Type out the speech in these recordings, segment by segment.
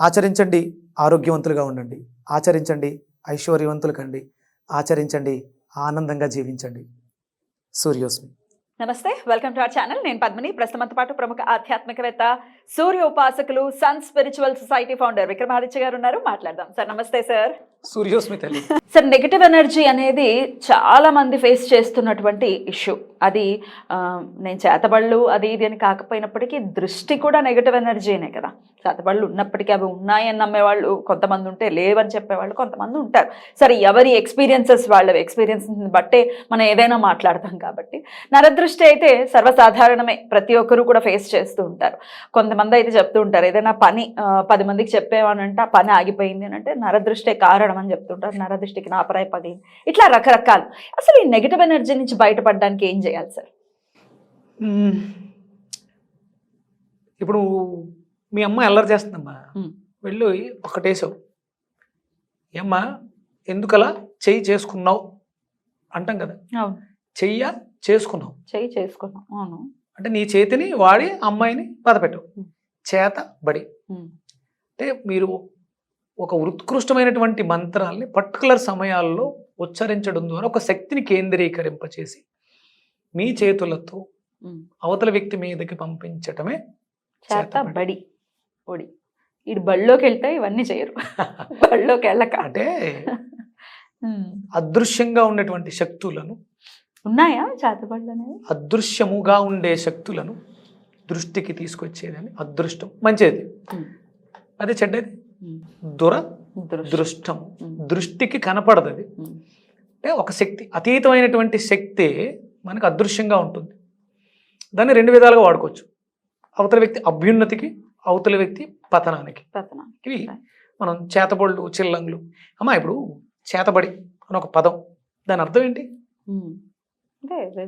ఆచరించండి ఆరోగ్యవంతులుగా ఉండండి. ఆచరించండి ఐశ్వర్యవంతులు కండి ఆచరించండి ఆనందంగా జీవించండి. సూర్యోస్మి. నమస్తే వెల్కమ్ టు అవర్ ఛానల్. నేను పద్మిని. ప్రస్తుతంతో పాటు ప్రముఖ ఆధ్యాత్మికవేత్త సూర్య ఉపాసకులు sun spiritual society founder Vikramaditya garu ఉన్నారు. మాట్లాడదాం. సార్ నమస్తే సార్. సూర్యోస్మితలి. సార్ నెగిటివ్ ఎనర్జీ అనేది చాలా మంది ఫేస్ చేస్తున్నటువంటి ఇష్యూ అది ఆ, నేను చేతబళ్ళు అది ఇది అని కాకపోయినప్పటికీ దృష్టి కూడా నెగిటివ్ ఎనర్జీనే కదా. చేతబళ్ళు ఉన్నప్పటికీ అవి ఉన్నాయని నమ్మేవాళ్ళు కొంతమంది ఉంటే లేవని చెప్పేవాళ్ళు కొంతమంది ఉంటారు. సరే ఎవరి ఎక్స్పీరియన్సెస్ వాళ్ళ ఎక్స్పీరియన్స్ బట్టే మనం ఏదైనా మాట్లాడతాం కాబట్టి. నరదృష్టి అయితే సర్వసాధారణమే. ప్రతి ఒక్కరు కూడా ఫేస్ చేస్తూ ఉంటారు. కొంతమంది అయితే చెప్తూ ఉంటారు ఏదైనా పని పది మందికి చెప్పేవానంటే ఆ పని ఆగిపోయింది అని అంటే నరదృష్టే కారణం. అని చెప్తుంటారు నరదృష్టికి నాపరాయి పగిలింది ఇట్లా రకరకాలు. అసలు ఈ నెగిటివ్ ఎనర్జీ నుంచి బయటపడడానికి ఏం చేయాలి సార్. ఇప్పుడు మీ అమ్మ అల్లరి చేస్తుందమ్మా. మ్మ్. వెళ్ళి ఒకటేసావు ఏమ్మా ఎందుకలా చెయ్యి చేసుకున్నావు? అంటాం కదా. చెయ్య చేసుకున్నావు? చెయ్యి చేసుకున్నాం అవును. అంటే నీ చేతిని వాడి అమ్మాయిని బాధపెట్టావు మ్మ్. చేత బడి. అంటే మీరు ఒక ఉత్కృష్టమైనటువంటి మంత్రాల్ని పర్టికులర్ సమయాల్లో ఉచ్చరించడం ద్వారా ఒక శక్తిని కేంద్రీకరింపచేసి మీ చేతులతో. అవతల వ్యక్తి మీదకి పంపించటమే చేత చేతబడి. బడి ఒడి ఇటు బళ్ళోకి వెళ్తే ఇవన్నీ చేయరు బళ్ళోకి వెళ్ళక అంటే. అదృశ్యంగా ఉన్నటువంటి శక్తులను ఉన్నాయా చేతబళ్ళు అనేవి అదృశ్యముగా ఉండే శక్తులను దృష్టికి తీసుకొచ్చేదని అదృష్టం మంచిది. అదే చెడ్డది. దుర దృష్టి. దృష్టికి కనపడదు. అంటే ఒక శక్తి అతీతమైనటువంటి శక్తి మనకు అదృశ్యంగా ఉంటుంది. దాన్ని రెండు విధాలుగా వాడుకోవచ్చు. అవతల వ్యక్తి అభ్యున్నతికి అవతల వ్యక్తి పతనానికి. పతనం ఇవి మనం చేతబళ్ళు చిల్లంగులు. అమ్మా ఇప్పుడు చేతబడి అని ఒక పదం. దాని అర్థం ఏంటి?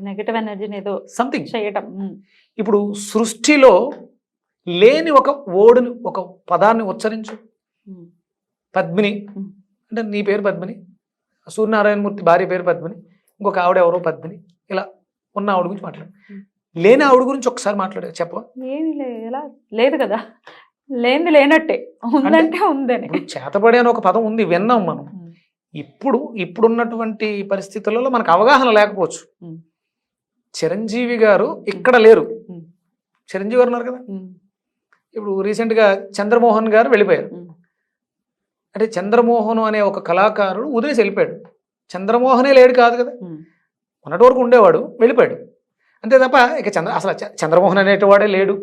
నెగిటివ్ ఎనర్జీని ఏదో సంథింగ్ చేయటం. ఇప్పుడు సృష్టిలో లేని ఒక ఓడుని ఒక పదాన్ని ఉచ్చరించు. పద్మిని. అంటే నీ పేరు పద్మిని సూర్యనారాయణమూర్తి భార్య పేరు పద్మిని ఇంకొక ఆవిడ ఎవరో పద్మిని ఇలా ఉన్న ఆవిడ గురించి మాట్లాడు. లేని ఆవిడ గురించి ఒకసారి మాట్లాడే చెప్పవా ఏమీ లేదు కదా లేనిది లేనట్టే ఉందంటే ఉందని చేతబడి అని ఒక పదం ఉంది విన్నాం మనం. ఇప్పుడు ఇప్పుడున్నటువంటి పరిస్థితులలో మనకు అవగాహన లేకపోవచ్చు. చిరంజీవి గారు ఇక్కడ లేరు. చిరంజీవి గారు ఉన్నారు కదా. ఇప్పుడు రీసెంట్గా చంద్రమోహన్ గారు వెళ్ళిపోయారు. అంటే చంద్రమోహన్ అనే ఒక కళాకారుడు ఉదయం వెళ్ళిపోయాడు. చంద్రమోహనే లేడు కాదు కదా. మొన్నటి వరకు ఉండేవాడు వెళ్ళిపోయాడు. అంతే తప్ప ఇక చంద్ర అసలు చంద్రమోహన్ అనేటివాడే లేడు.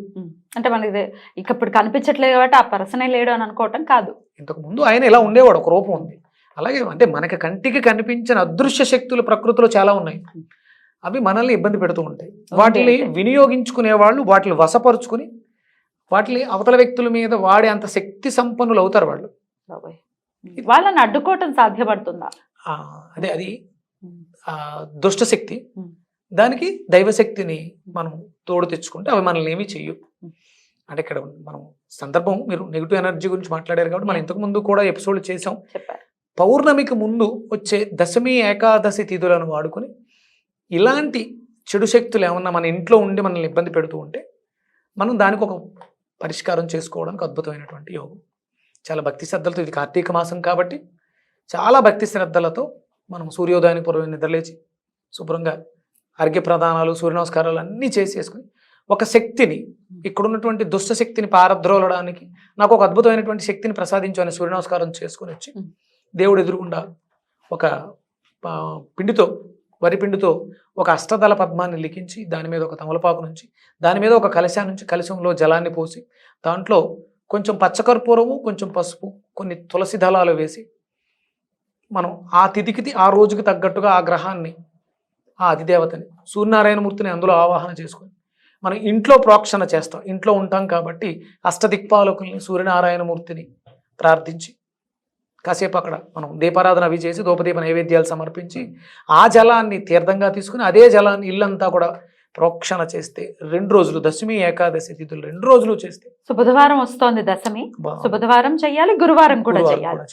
అంటే మనకి ఇక ఇప్పుడు కనిపించట్లేదు కాబట్టి ఆ పర్సనే లేడు అని అనుకోవటం కాదు. ఇంతకు ముందు ఆయన ఇలా ఉండేవాడు ఒక రూపం ఉంది. అలాగే అంటే మనకి కంటికి కనిపించిన అదృశ్య శక్తులు ప్రకృతిలో చాలా ఉన్నాయి. అవి మనల్ని ఇబ్బంది పెడుతూ ఉంటాయి. వాటిని. వినియోగించుకునే వాళ్ళు వాటిని వశపరుచుకుని వాటిని అవతల వ్యక్తుల మీద వాడే అంత శక్తి సంపన్నులు అవుతారు వాళ్ళు. బాబోయ్. వాళ్ళని అడ్డుకోవటం సాధ్యపడుతుందా అదే అది ఉమ్. ఆ దుష్ట శక్తి ఉమ్. దానికి దైవశక్తిని మనం తోడు తెచ్చుకుంటే అవి మనల్ని ఏమీ చెయ్యు. అంటే ఇక్కడ మనం సందర్భం మీరు నెగిటివ్ ఎనర్జీ గురించి మాట్లాడారు కాబట్టి మనం. ఇంతకు ముందు కూడా ఎపిసోడ్ చేసాం పౌర్ణమికి ముందు వచ్చే దశమి ఏకాదశి తిథులను వాడుకొని ఇలాంటి చెడు శక్తులు ఏమన్నా మన ఇంట్లో ఉండి మనల్ని ఇబ్బంది పెడుతూ ఉంటే మనం దానికి ఒక పరిష్కారం చేసుకోవడానికి అద్భుతమైనటువంటి యోగం చాలా భక్తి శ్రద్ధలతో ఇది కార్తీక మాసం కాబట్టి చాలా భక్తి శ్రద్ధలతో మనం సూర్యోదయానికి పూర్వం నిద్రలేచి శుభ్రంగా అర్ఘ్య ప్రదానాలు సూర్య నమస్కారాలు అన్నీ చేసేసుకుని ఒక శక్తిని ఇక్కడ ఉన్నటువంటి దుష్ట శక్తిని పారద్రోలడానికి నాకు ఒక అద్భుతమైనటువంటి శక్తిని ప్రసాదించు అని సూర్య నమస్కారం చేసుకుని వచ్చి. దేవుడు ఎదురుగుండా ఒక పిండితో వరి పిండితో ఒక అష్టదళ పద్మాన్ని లిఖించి దాని మీద ఒక తమలపాకు నుంచి దాని మీద ఒక కలశా నుంచి కలశంలో జలాన్ని పోసి దాంట్లో కొంచెం పచ్చకర్పూరము కొంచెం పసుపు కొన్ని తులసి దళాలు వేసి మనం ఆ తిథికి ఆ రోజుకి తగ్గట్టుగా ఆ గ్రహాన్ని ఆ అధిదేవతని సూర్యనారాయణమూర్తిని అందులో ఆవాహన చేసుకొని మనం ఇంట్లో ప్రోక్షణ చేస్తాం. ఇంట్లో ఉంటాం కాబట్టి అష్టదిక్పాలకుల్ని సూర్యనారాయణమూర్తిని ప్రార్థించి కాసేపు అక్కడ మనం దీపారాధన అవి చేసి దూపదీప నైవేద్యాలు సమర్పించి ఆ జలాన్ని తీర్థంగా తీసుకుని అదే జలాన్ని ఇల్లంతా కూడా ప్రోక్షణ చేస్తే రెండు రోజులు దశమి ఏకాదశి తిథులు రెండు రోజులు చేస్తే. సో బుధవారం వస్తోంది దశమి. సో బుధవారం చెయ్యాలి గురువారం కూడా చేయాలి.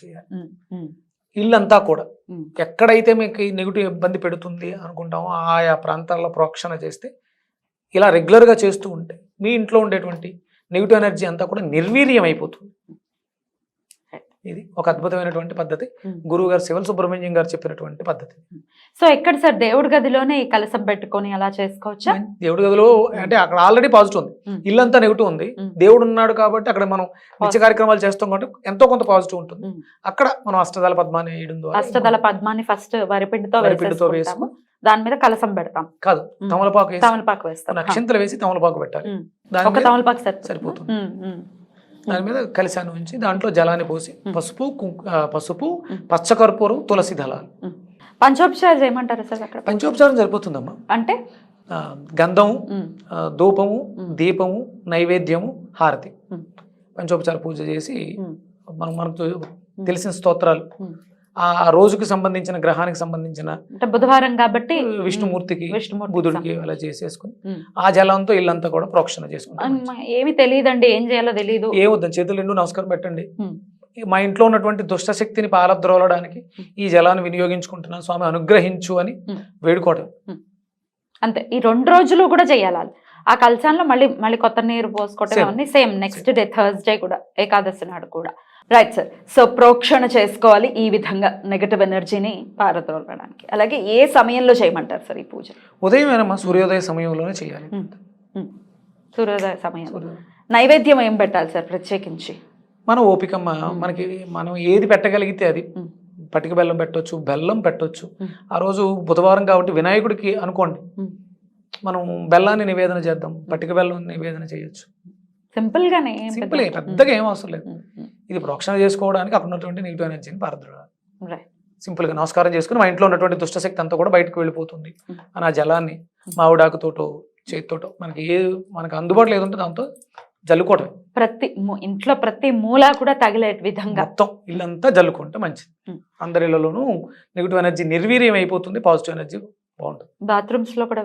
ఇల్లంతా కూడా. ఎక్కడైతే మీకు నెగిటివ్ ఇబ్బంది పెడుతుంది అనుకుంటామో ఆయా ప్రాంతాల్లో ప్రోక్షణ చేస్తే ఇలా రెగ్యులర్గా చేస్తూ ఉంటే మీ ఇంట్లో ఉండేటువంటి నెగిటివ్ ఎనర్జీ అంతా కూడా నిర్వీర్యం అయిపోతుంది ఇది ఒక అద్భుతమైనటువంటి పద్ధతి. గురువు గారు శివల్ సుబ్రహ్మణ్యం గారు చెప్పినటువంటి పద్ధతి. సో ఎక్కడ సార్ దేవుడి గదిలోనే ఈ కలసం పెట్టుకొని అలా చేసుకోవచ్చా? దేవుడి గదిలో అంటే అక్కడ ఆల్రెడీ పాజిటివ్ ఉంది. ఇల్లంతా నెగిటివ్ ఉంది. దేవుడు ఉన్నాడు కాబట్టి అక్కడ మనం నిత్య కార్యక్రమాలు చేస్తాం కాబట్టి ఎంతో కొంత పాజిటివ్ ఉంటుంది. అక్కడ మనం అష్టదళ పద్మాన్ని వేయడం ద్వారా అష్టదళ పద్మాన్ని ఫస్ట్ వరిపిండితో వరిపిండితో వేసుకుని దాని మీద కలసం పెడతాం. కాదు. తమలపాకు తమలపాకు వేస్తాం. కొన్ని అక్షంతలు వేసి తమలపాకు పెట్టాలి. ఒక తమలపాకు సరిపోతుందా? దాని మీద కలిశాను ఉంచి దాంట్లో జలాన్ని పోసి. పసుపు పసుపు. పచ్చకర్పూరం తులసి దళాలు పంచోపచారం చేయమంటారా సార్ అక్కడ పంచోపచారం సరిపోతుందమ్మా అంటే గంధము ధూపము. దీపము నైవేద్యము హారతి. పంచోపచార పూజ చేసి మనం మనకు తెలిసిన స్తోత్రాలు. ఆ రోజుకి సంబంధించిన గ్రహానికి సంబంధించిన అంటే బుధవారం కాబట్టి విష్ణుమూర్తికి బుధుడికి అలా చేసేసుకుని. ఆ జలంతో ఇల్లంతా కూడా ప్రోక్షణ చేసుకుంటాం ఏమీ తెలియదండి ఏం చేయాలో తెలియదు ఏమొద్దని చేతులు రెండు నమస్కారం పెట్టండి. మా ఇంట్లో ఉన్నటువంటి దుష్ట శక్తిని పాలద్రోలడానికి ఈ జలాన్ని వినియోగించుకుంటున్నాను స్వామి అనుగ్రహించు అని. వేడుకోవడం అంతే ఈ రెండు రోజులు కూడా చేయాలి. ఆ కలశాల్లో మళ్ళీ మళ్ళీ కొత్త నీరు పోసుకోవటం. అవన్నీ సేమ్ నెక్స్ట్ డే థర్స్డే కూడా ఏకాదశి నాడు కూడా రైట్ సార్ సో ప్రోక్షణ చేసుకోవాలి ఈ విధంగా నెగటివ్ ఎనర్జీని పారద్రోలడానికి. అలాగే ఏ సమయంలో చేయమంటారు సార్ ఈ పూజ? ఉదయమేనమ్మా సూర్యోదయ సమయంలోనే చేయాలి. సూర్యోదయ సమయం. నైవేద్యం ఏం పెట్టాలి సార్ ప్రత్యేకించి? మన ఓపికమ్మ మనకి మనం ఏది పెట్టగలిగితే అది. పటిక బెల్లం పెట్టొచ్చు బెల్లం పెట్టొచ్చు. ఆ రోజు బుధవారం కాబట్టి వినాయకుడికి అనుకోండి. మనం బెల్లాన్ని నివేదన చేద్దాం పటిక బెల్లం నివేదన చేయొచ్చు. సింపుల్ గానే ఏం పెద్ద- సింపుల్ పెద్దగా ఏం అవసరం లేదు. ఇది ప్రోక్షణ చేసుకోవడానికి అక్కడ ఉన్నటువంటి నెగిటివ్ ఎనర్జీని పారద్రోలాలి రైట్ సింపుల్గా నమస్కారం చేసుకుని మా ఇంట్లో ఉన్నటువంటి దుష్టశక్తి అంతా కూడా బయటకు వెళ్ళిపోతుంది. అని ఆ జలాన్ని మామిడాకుతోటో చేతితోటో మనకి ఏ మనకు అందుబాటులో ఏది ఉంటే దాంతో జల్లుకోవటం ప్రతి ఇంట్లో ప్రతి మూల కూడా తగిలే విధంగా. మొత్తం ఇల్లంతా జల్లుకుంటే మంచిది. ఉమ్. అందరి ఇళ్ళలోనూ నెగిటివ్ ఎనర్జీ నిర్వీర్యం అయిపోతుంది పాజిటివ్ ఎనర్జీ బాగుంటుంది. బాత్రూమ్స్లో కూడా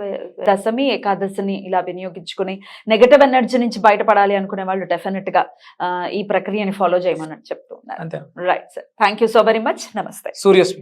దశమి ఏకాదశిని ఇలా వినియోగించుకుని నెగటివ్ ఎనర్జీ నుంచి బయటపడాలి అనుకునే వాళ్ళు డెఫినెట్గా ఈ ప్రక్రియని ఫాలో చేయమని చెప్తూ ఉన్నారు. అంతే right sir thank so very much నమస్తే సూర్యస్మి.